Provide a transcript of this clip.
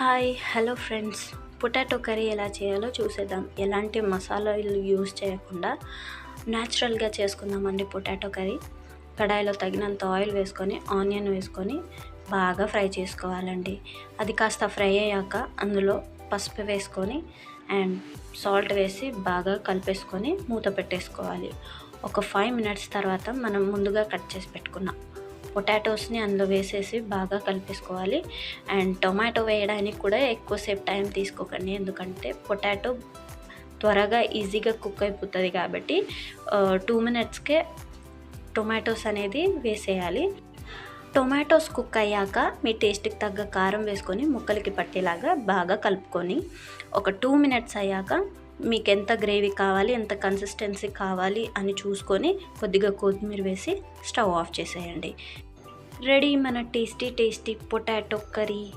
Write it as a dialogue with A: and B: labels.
A: Hi hello friends. Potato curry ఎలా చేయాలో చూసేద్దాం. ఎలాంటి మసాలాలు యూజ్ చేయకుండా న్యాచురల్గా చేసుకుందామండి పొటాటో కర్రీ. కడాయిలో తగినంత ఆయిల్ వేసుకొని ఆనియన్ వేసుకొని బాగా ఫ్రై చేసుకోవాలండి. అది కాస్త ఫ్రై అయ్యాక అందులో పసుపు వేసుకొని అండ్ సాల్ట్ వేసి బాగా కలిపేసుకొని మూత పెట్టేసుకోవాలి. ఒక ఫైవ్ మినిట్స్ తర్వాత మనం ముందుగా కట్ చేసి పెట్టుకున్నాం. పొటాటోస్ని అందులో వేసేసి బాగా కలిపేసుకోవాలి. అండ్ టొమాటో వేయడానికి కూడా ఎక్కువసేపు టైం తీసుకోకండి. ఎందుకంటే పొటాటో త్వరగా ఈజీగా కుక్ అయిపోతుంది కాబట్టి టూ మినిట్స్కే టొమాటోస్ అనేది వేసేయాలి. టొమాటోస్ కుక్ అయ్యాక మీ టేస్ట్కి తగ్గ కారం వేసుకొని ముక్కలకి పట్టేలాగా బాగా కలుపుకొని ఒక టూ మినిట్స్ అయ్యాక మీకు ఎంత గ్రేవీ కావాలి ఎంత కన్సిస్టెన్సీ కావాలి అని చూసుకొని కొద్దిగా కొత్తిమీర వేసి స్టవ్ ఆఫ్ చేసేయండి. రెడీ మన టేస్టీ టేస్టీ పొటాటో కర్రీ.